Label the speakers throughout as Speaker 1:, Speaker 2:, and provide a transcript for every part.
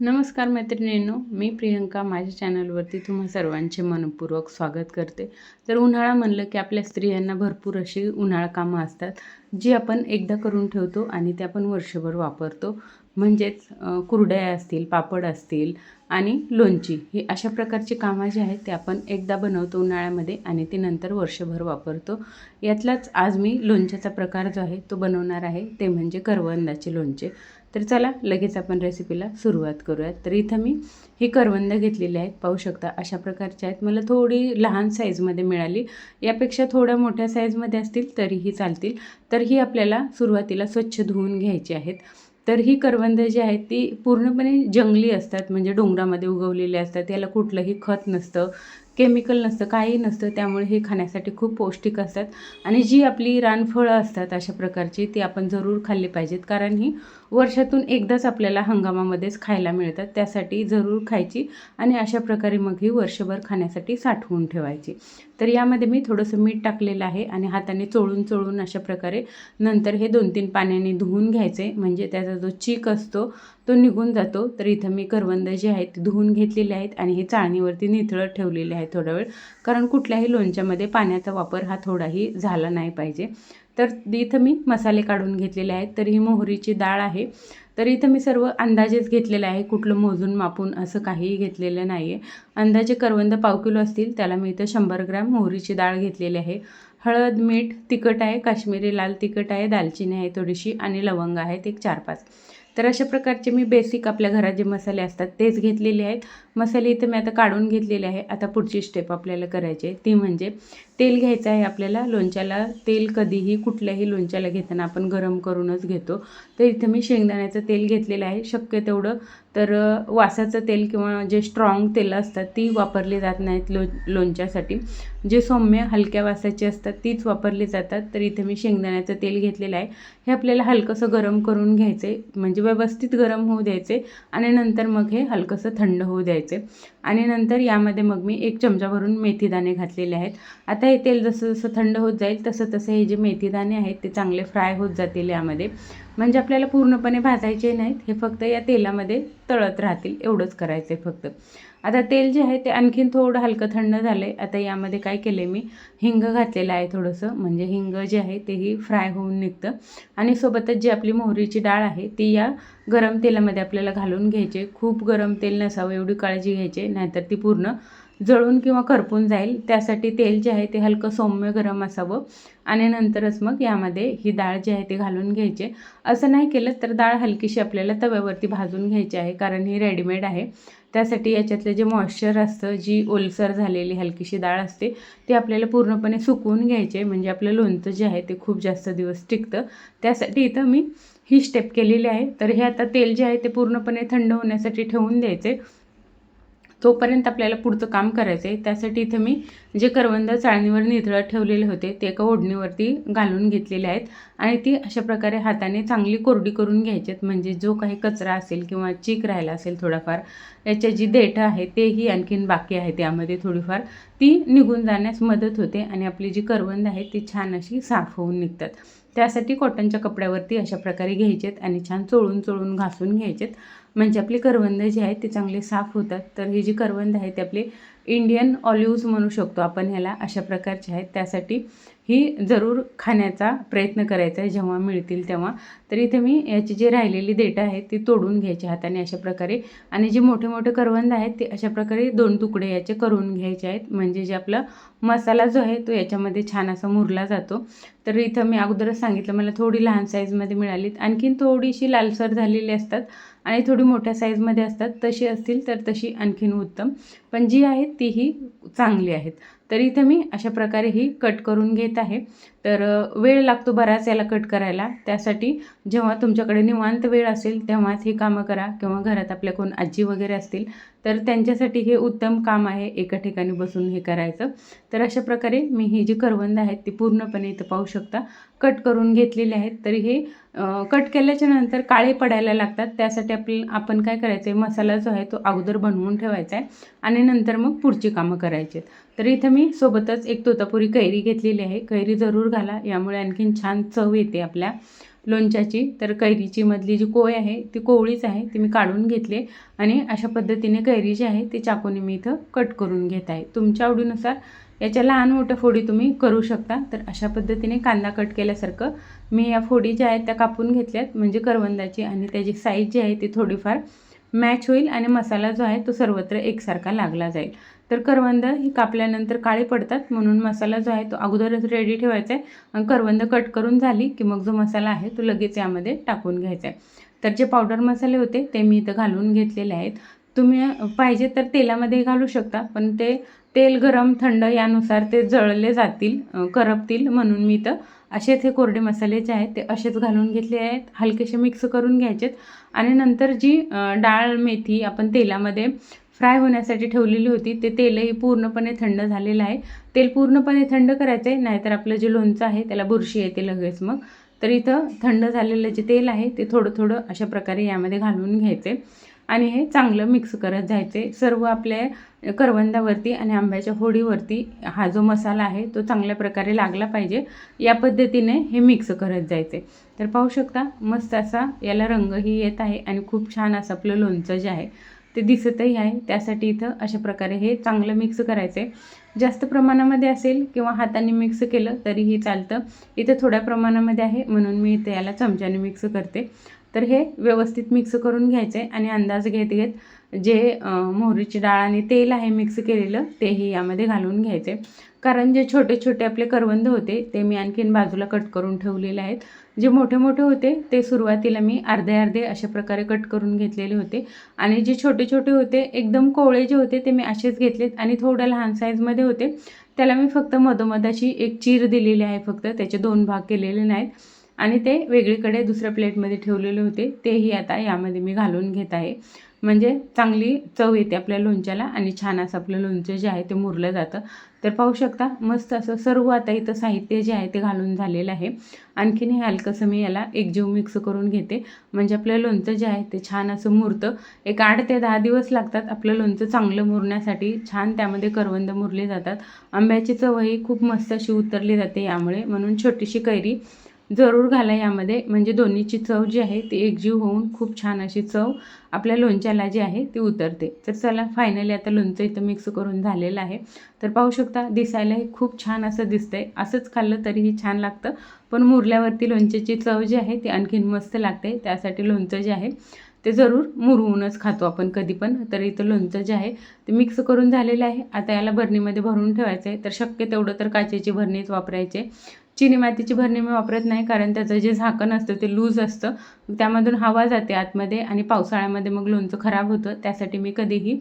Speaker 1: नमस्कार मैत्रिणींनो मी प्रियंका माझ्या चॅनलवरती तुम्हा सर्वांचे मनपूर्वक स्वागत करते. तर उन्हाळा म्हणलं की आपल्या स्त्रियांना भरपूर अशी उन्हाळा कामं असतात जी आपण एकदा करून ठेवतो आणि ते आपण वर्षभर वापरतो. म्हणजेच कुरड्या असतील पापड असतील आणि लोणची ही अशा प्रकारची कामं जी आहेत ते आपण एकदा बनवतो उन्हाळ्यामध्ये आणि ती नंतर वर्षभर वापरतो. यातलाच आज मी लोणच्याचा प्रकार जो आहे तो बनवणार आहे ते म्हणजे करवंदाचे लोणचे. तर चला लगेच आपण रेसिपीला सुरुवात करूयात. तर इथं मी ही करवंद घेतलेली आहेत पाहू शकता अशा प्रकारच्या आहेत. मला थोडी लहान साईजमध्ये मिळाली. यापेक्षा थोड्या मोठ्या साईजमध्ये असतील तरीही चालतील. तर ही आपल्याला सुरुवातीला स्वच्छ धुवून घ्यायची आहेत. तर ही करवंद जी आहेत ती पूर्णपणे जंगली असतात. म्हणजे डोंगरामध्ये उगवलेली असतात. याला कुठलंही खत नसतं. केमिकल नसतं काही नसतं त्यामुळे हे खाण्यासाठी खूप पौष्टिक असतात. आणि जी आपली रानफळं असतात अशा प्रकारची ती आपण जरूर खाल्ली पाहिजेत. कारण ही वर्षातून एकदाच आपल्याला हंगामामध्येच खायला मिळतात. त्यासाठी जरूर खायची आणि अशा प्रकारे मग ही वर्षभर खाण्यासाठी साठवून ठेवायची. तर यामध्ये मी थोडंसं मीठ टाकलेलं आहे आणि हाताने चोळून चोळून अशा प्रकारे नंतर हे दोन तीन पाण्याने धुवून घ्यायचे. म्हणजे त्याचा जो चीक असतो तो निघून जातो. तर इथं मी करवंद जे आहेत ते धुवून घेतलेले आहेत आणि हे चाळणीवरती निथळत ठेवलेले आहेत. थोडा वेळ. कारण कुठल्याही लोणच्यामध्ये पाण्याचा वापर हा थोडाही झाला नाही पाहिजे. तर इथं मी मसाले काढून घेतलेले आहेत. तर ही मोहरीची डाळ आहे. तर इथं मी सर्व अंदाजेच घेतलेलं आहे. कुठलं मोजून मापून असं काहीही घेतलेलं नाही आहे अंदाजे करवंद पाव किलो असतील. त्याला मी इथं शंभर ग्रॅम मोहरीची डाळ घेतलेली आहे. हळद मीठ तिखट आहे. काश्मीरी लाल तिखट आहे. दालचिनी आहे थोडीशी. आणि लवंग आहेत एक चार पाच. तर अशा प्रकारचे मी बेसिक आपल्या घरात जे मसाले असतात तेच घेतलेले आहेत. मसाले इथं मी आता काढून घेतलेले आहे. आता पुढची स्टेप आपल्याला करायची आहे. ती म्हणजे तेल घ्यायचं आहे आपल्याला. लोणच्याला तेल कधीही कुठल्याही लोणच्याला घेताना आपण गरम करूनच घेतो. तर इथं मी शेंगदाण्याचं तेल घेतलेलं आहे. शक्य तेवढं तर वासाचं तेल किंवा जे स्ट्रॉंग तेलं असतात ती वापरली जात नाहीत लो लोणच्यासाठी. जे सौम्य हलक्या वासाची असतात तीच वापरली जातात. तर इथे मी शेंगदाण्याचं तेल घेतलेलं आहे. हे आपल्याला हलकंसं गरम करून घ्यायचे. म्हणजे व्यवस्थित गरम होऊ द्यायचे आणि नंतर मग हे हलकंसं थंड होऊ द्यायचे. आणि नंतर यामध्ये मग मी एक चमचा भरून मेथीदाणे घातलेले आहेत. आता हे तेल जसं जसं थंड होत जाईल तसं तसं हे जे मेथीदाणे आहेत ते चांगले फ्राय होत जातील यामध्ये. म्हणजे आपल्याला पूर्णपणे भाजायचे नाहीत हे फक्त या तेलामध्ये तळत राहतील एवढंच करायचं आहे फक्त. आता तेल जे आहे ते आणखीन थोडं हलकं थंड झालं आहे आता यामध्ये काय केलं आहे मी? हिंग घातलेलं आहे थोडंसं. म्हणजे हिंग जे आहे तेही फ्राय होऊन निघतं. आणि सोबतच जी आपली मोहरीची डाळ आहे ती या गरम तेलामध्ये आपल्याला घालून घ्यायचे. खूप गरम तेल नसावं एवढी काळजी घ्यायची. नाहीतर ती पूर्ण जळून किंवा करपून जाईल. त्यासाठी तेल जे आहे ते हलकं सौम्य गरम असावं. आणि नंतरच मग यामध्ये ही डाळ जी आहे ती घालून घ्यायचे. असं नाही केलं तर डाळ हलकीशी आपल्याला तव्यावरती भाजून घ्यायची आहे. कारण ही रेडीमेड आहे. त्यासाठी याच्यातलं जे मॉइश्चर असतं जी ओलसर झालेली हलकीशी डाळ असते ती आपल्याला पूर्णपणे सुकवून घ्यायचे म्हणजे आपलं लोणचं जे आहे ते खूप जास्त दिवस टिकतं. त्यासाठी इथं मी ही स्टेप केलेली आहे. तर हे आता तेल जे आहे ते पूर्णपणे थंड होण्यासाठी ठेवून द्यायचे तोपर्यंत आपल्याला पुढचं काम करायचं आहे त्यासाठी इथं मी जे करवंद चाळणीवर निथळत ठेवलेले होते ते एका ओढणीवरती घालून घेतलेले आहेत. आणि ती अशा प्रकारे हाताने चांगली कोरडी करून घ्यायची आहेत म्हणजे जो काही कचरा असेल किंवा चीक राहिला असेल थोडाफार याच्या जी देठं आहे तेही आणखीन बाकी आहे. त्यामध्ये थोडीफार ती निघून जाण्यास मदत होते आणि आपली जी करवंद आहे ती छान अशी साफ होऊन निघतात. त्यासाठी कॉटनच्या कपड्यावरती अशा प्रकारे घ्यायचेत आणि छान चोळून चोळून घासून घ्यायचेत. म्हणजे आपली करवंद जी आहेत ते चांगले साफ होतात. तर ही जी करवंद आहे ते आपले इंडियन ऑलिव्ज म्हणू शकतो आपण ह्याला अशा प्रकारचे आहेत. त्यासाठी ही जरूर खाण्याचा प्रयत्न करायचा आहे. जेव्हा मिळतील तेव्हा. तर इथे मी याची जी राहिलेली देठं आहेत ती तोडून घ्यायची हाताने अशा प्रकारे. आणि जे मोठे मोठे करवंद आहेत ते अशा प्रकारे दोन तुकडे याचे करून घ्यायचे आहेत. म्हणजे जे आपला मसाला जो आहे तो याच्यामध्ये छान असा मुरला जातो. तर इथं मी अगोदरच सांगितलं मला थोडी लहान साईजमध्ये मिळालीत. आणखीन थोडीशी लालसर झालेली असतात. आणि थोडी मोठ्या साईजमध्ये असतात. तशी असतील तर तशी आणखीन उत्तम. पण जी आहेत तीही चांगली आहेत. तर इथं मी अशा प्रकारे ही कट करून घेत आहे. तर वेळ लागतो बराच याला कट करायला. त्यासाठी जेव्हा तुमच्याकडे निवांत वेळ असेल तेव्हाच ही कामं करा किंवा घरात आपल्या कोण आजी वगैरे असतील तर त्यांच्यासाठी हे उत्तम काम आहे एका ठिकाणी बसून हे करायचं. तर अशा प्रकारे मी ही जी करवंद आहेत ती पूर्णपणे इथं पाहू शकता. कट करून घेतलेले आहेत. तरी हे कट केल्याच्यानंतर काळे पडायला लागतात. त्यासाठी आपल्याला आपण काय करायचं आहे मसाला जो आहे तो अगोदर बनवून ठेवायचा आहे आणि नंतर मग पुढची कामं करायची तर इथं मी सोबतच एक तोतापुरी कैरी घेतलेली आहे. कैरी जरूर घाला. यामुळे आणखीन छान चव येते आपल्या लोणच्याची. तर कैरीची मधली जी कोय आहे ती कोवळीच आहे ती मी काढून घेतली आणि अशा पद्धतीने कैरी जी आहे ती चाकूने मी इथं कट करून घेत आहे. तुमच्या आवडीनुसार याच्या लहान मोठ्या फोडी तुम्ही करू शकता. तर अशा पद्धतीने कांदा कट केल्यासारखं मी या फोडी ज्या आहेत त्या कापून घेतल्यात. म्हणजे करवंदाची आणि त्याची साईज जी आहे ती थोडीफार मॅच होईल आणि मसाला जो आहे तो सर्वत्र एकसारखा लागला जाईल. तर करवंद ही कापल्यानंतर काळे पडतात म्हणून मसाला जो आहे तो अगोदरच रेडी ठेवायचा आहे आणि करवंद कट करून झाली की मग जो मसाला आहे तो लगेच यामध्ये टाकून घ्यायचा आहे तर जे पावडर मसाले होते ते मी इथं घालून घेतलेले आहेत. तुम्ही पाहिजे तर तेलामध्ये घालू शकता पण ते तेल गरम थंड यानुसार ते जळले जातील करपतील म्हणून मी तर असेच हे कोरडे मसाले जे आहेत ते असेच घालून घेतले आहेत हलकेसे मिक्स करून घ्यायचेत. आणि नंतर जी डाळ मेथी आपण तेलामध्ये फ्राय होण्यासाठी ठेवलेली होती ते तेलही पूर्णपणे थंड झालेलं आहे. तेल पूर्णपणे थंड करायचं आहे नाहीतर आपलं जे लोणचं आहे त्याला बुरशी येते लगेच मग. तर इथं थंड झालेलं जे तेल आहे ते थोडं थोडं अशा प्रकारे यामध्ये घालून घ्यायचे आणि हे चांगलं मिक्स करत जायचे. सर्व आपल्या करवंदावरती आणि आंब्याच्या होडीवरती हा जो मसाला आहे तो चांगल्या प्रकारे लागला पाहिजे. या पद्धतीने हे मिक्स करत जायचे. तर पाहू शकता मस्त असा याला रंगही येत आहे आणि खूप छान असं आपलं लोणचं जे आहे ते दिसतही आहे. त्यासाठी इथं अशा प्रकारे हे चांगलं मिक्स करायचं. आहे जास्त प्रमाणामध्ये असेल किंवा हाताने मिक्स केलं तरीही चालतं. इथं थोड्या प्रमाणामध्ये आहे म्हणून मी इथे याला चमच्याने मिक्स करते. तर हे व्यवस्थित मिक्स करून घ्यायचं आहे आणि अंदाज घेत घेत जे मोहरीची डाळ आणि तेल आहे मिक्स केलेलं तेही यामध्ये घालून घ्यायचे कारण जे छोटे छोटे आपले करवंद होते ते मी आणखीन बाजूला कट करून ठेवलेले आहेत. जे मोठे मोठे होते ते सुरुवातीला मी अर्धे अर्धे अशा प्रकारे कट करून घेतलेले होते. आणि जे छोटे छोटे होते एकदम कोवळे जे होते ते मी असेच घेतलेत. आणि थोड्या लहान साईजमध्ये होते त्याला मी फक्त मधोमधाची एक चीर दिलेली आहे फक्त त्याचे दोन भाग केलेले नाहीत. आणि ते वेगळीकडे दुसऱ्या प्लेटमध्ये ठेवलेले होते. तेही आता यामध्ये मी घालून घेत आहे. म्हणजे चांगली चव येते आपल्या लोणच्याला आणि छान असं आपलं लोणचं जे आहे ते मुरलं जातं. तर पाहू शकता मस्त असं सर्व आता इथं साहित्य जे आहे ते घालून झालेलं आहे. आणखीन हे हलकंसं मी याला एकजीव मिक्स करून घेते. म्हणजे आपलं लोणचं जे आहे ते छान असं मुरतं. एक आठ ते दहा दिवस लागतात आपलं लोणचं चांगलं मुरण्यासाठी. छान त्यामध्ये करवंद मुरले जातात. आंब्याची चवही खूप मस्त अशी उतरली जाते यामुळे. म्हणून छोटीशी कैरी जरूर घाला यामध्ये. म्हणजे दोन्हीची चव जी आहे ती एकजीव होऊन खूप छान अशी चव आपल्या लोणच्याला जी आहे ती उतरते. तर चला फायनली आता लोणचं इथं मिक्स करून झालेलं आहे. तर पाहू शकता दिसायलाही खूप छान असं दिसतंय. असंच खाल्लं तरीही छान लागतं. पण मुरल्यावरती लोणच्याची चव जी आहे ती आणखीन मस्त लागते. त्यासाठी लोणचं जे आहे ते जरूर मुरवूनच खातो आपण कधी पण. तर इथं लोणचं जे आहे ते मिक्स करून झालेलं आहे. आता याला भरणीमध्ये भरून ठेवायचं आहे तर शक्य तेवढं तर काचेची भरणीच वापरायचे. चिनी मातीची भरणी मी वापरत नाही कारण त्याचं जे झाकण असतं ते लूज असतं. त्यामधून हवा जाते आतमध्ये आणि पावसाळ्यामध्ये मग लोणचं खराब होतं. त्यासाठी मी कधीही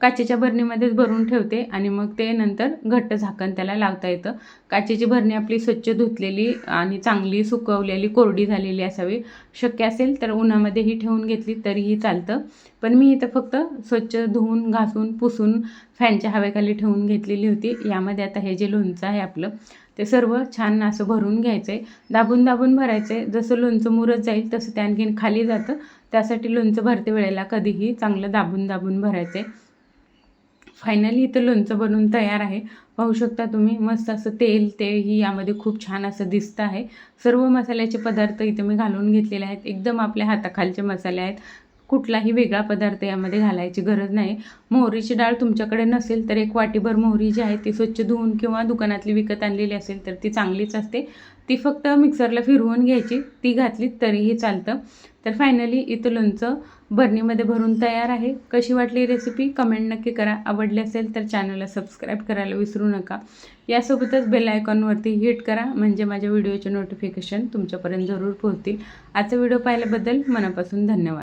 Speaker 1: काचेच्या भरणीमध्येच भरून ठेवते आणि मग ते नंतर घट्ट झाकण त्याला लावता येतं. काचेची भरणी आपली स्वच्छ धुतलेली आणि चांगली सुकवलेली कोरडी झालेली असावी. शक्य असेल तर उन्हामध्येही ठेवून घेतली तरीही चालतं. पण मी इथं फक्त स्वच्छ धुवून घासून पुसून फॅनच्या हवेखाली ठेवून घेतलेली होती. यामध्ये आता हे जे लोणचं आहे आपलं ते सर्व छान असं भरून घ्यायचं. आहे दाबून दाबून भरायचं. आहे जसं लोणचं मुरत जाईल तसं ते आणखीन खाली जातं. त्यासाठी लोणचं भरते वेळेला कधीही चांगलं दाबून दाबून भरायचं. आहे फायनली इथं लोणचं बनवून तयार आहे. पाहू शकता तुम्ही मस्त असं तेल तेही यामध्ये खूप छान असं दिसतं आहे. सर्व मसाल्याचे पदार्थ इथं मी घालून घेतलेले आहेत. एकदम आपल्या हाताखालचे मसाले आहेत. कुठलाही वेगळा पदार्थ यामध्ये घालायची गरज नाही. मोहरीची डाळ तुमच्याकडे नसेल तर एक वाटीभर मोहरी जी आहे ती स्वच्छ धुवून किंवा दुकानातली विकत आणलेली असेल तर ती चांगलीच असते. ती फक्त मिक्सरला फिरवून घ्यायची ती घातली तरीही चालतं. तर फायनली इथं लोणचं बरणीमध्ये भरून तयार आहे. कशी वाटली रेसिपी कमेंट नक्की करा. आवडली असेल तर चॅनलला सबस्क्राईब करायला विसरू नका. यासोबतच बेल आयकॉनवरती हिट करा म्हणजे माझ्या व्हिडिओचे नोटिफिकेशन तुमच्यापर्यंत जरूर पोहोचतील. आजचा व्हिडिओ पाहिल्याबद्दल मनापासून धन्यवाद.